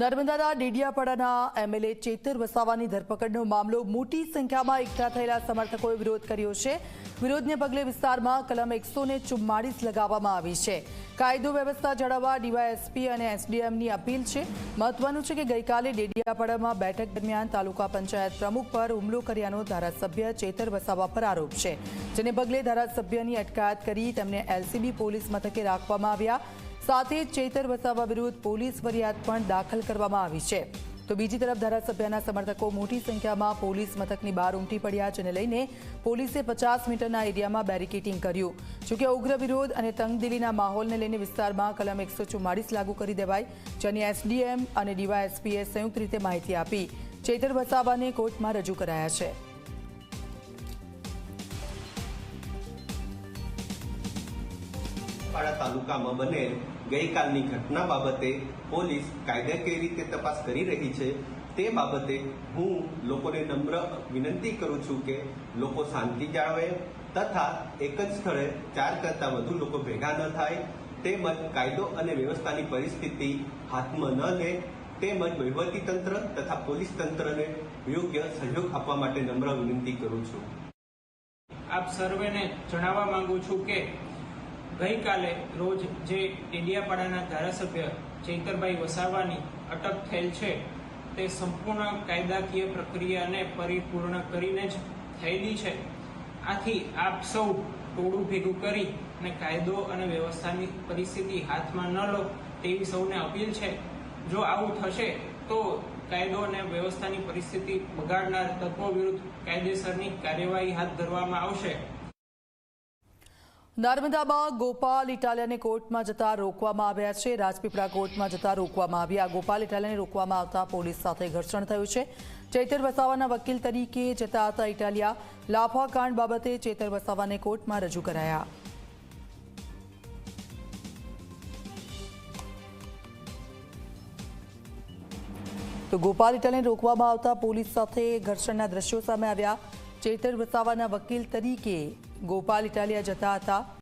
નર્મદાના ડેડિયાપાડાના એમએલએ ચેતર વસાવાની ધરપકડનો મામલો મોટી સંખ્યામાં એકઠા થયેલા સમર્થકોએ વિરોધ કર્યો છે. વિરોધને પગલે વિસ્તારમાં કલમ એકસો લગાવવામાં આવી છે. કાયદો વ્યવસ્થા જાળવવા ડીવાયએસપી અને એસડીએમની અપીલ છે. મહત્વનું છે કે ગઈકાલે ડેડિયાપાડામાં બેઠક દરમિયાન તાલુકા પંચાયત પ્રમુખ પર હુમલો કર્યાનો ધારાસભ્ય ચેતર વસાવા પર આરોપ છે. જેને પગલે ધારાસભ્યની અટકાયત કરી તેમને એલસીબી પોલીસ મથકે રાખવામાં આવ્યા. સાથે ચેતર વસાવા વિરુદ્ધ પોલીસ ફરિયાદ પણ દાખલ કરવામાં આવી છે. તો બીજી તરફ ધારાસભ્યના સમર્થકો મોટી સંખ્યામાં પોલીસ મથકની બહાર ઉમટી પડ્યા જેને લઈને પોલીસે પચાસ મીટરના એરિયામાં બેરિકેટિંગ કર્યું. જોકે ઉગ્ર વિરોધ અને તંગદિલીના માહોલને લઈને વિસ્તારમાં કલમ એકસો લાગુ કરી દેવાય જેની એસડીએમ અને ડીવાયએસપીએ સંયુક્ત રીતે માહિતી આપી. ચેતર વસાવાને કોર્ટમાં રજૂ કરાયા છે. પાડા તાલુકામાં બનેલ ગઈકાલની ઘટના બાબતે પોલીસ કાયદાકીય રીતે તપાસ કરી રહી છે તે બાબતે હું લોકોને નમ્ર વિનંતી કરું છું કે લોકો શાંતિ જાળવે તથા એક જ સ્થળે ચાર કરતાં વધુ લોકો ભેગા ન થાય તેમજ કાયદો અને વ્યવસ્થાની પરિસ્થિતિ હાથમાં ન લે તેમજ તંત્ર તથા પોલીસ તંત્રને યોગ્ય સહયોગ આપવા માટે નમ્ર વિનંતી કરું છું. આપ સર્વેને જણાવવા માંગુ છું કે ગઈકાલે રોજ જે ડેડિયાપાડાના ધારાસભ્ય ચૈતરભાઈ વસાવાની અટક થયેલ છે, તે સંપૂર્ણ કાયદાકીય પ્રક્રિયાને પરિપૂર્ણ કરીને જ થયેલી છે. આથી આપ સૌ ટોળું ભેગું કરી અને કાયદો અને વ્યવસ્થાની પરિસ્થિતિ હાથમાં ન લો તેવી સૌને અપીલ છે. જો આવું થશે, તો કાયદો અને વ્યવસ્થાની પરિસ્થિતિ બગાડનાર તત્વો વિરુદ્ધ કાયદેસરની કાર્યવાહી હાથ ધરવામાં આવશે. નર્મદામાં ગોપાલ ઇટાલિયાને કોર્ટમાં જતા રોકવામાં આવ્યા છે. રાજપીપળા કોર્ટમાં જતા રોકવામાં આવ્યા ગોપાલ ઇટાલિયાને રોકવામાં આવતા પોલીસ સાથે ઘર્ષણ થયું છે. ચેતર વસાવાના વકીલ તરીકે જતા હતા ઇટાલિયા. લાફા કાંડ બાબતે ચેતર વસાવાને કોર્ટમાં રજૂ કરાયા. તો ગોપાલ ઇટાલિયાને રોકવામાં આવતા પોલીસ સાથે ઘર્ષણના દ્રશ્યો સામે આવ્યા. ચેતર વસાવાના વકીલ તરીકે ગોપાલ ઇટાલિયા જતા હતા.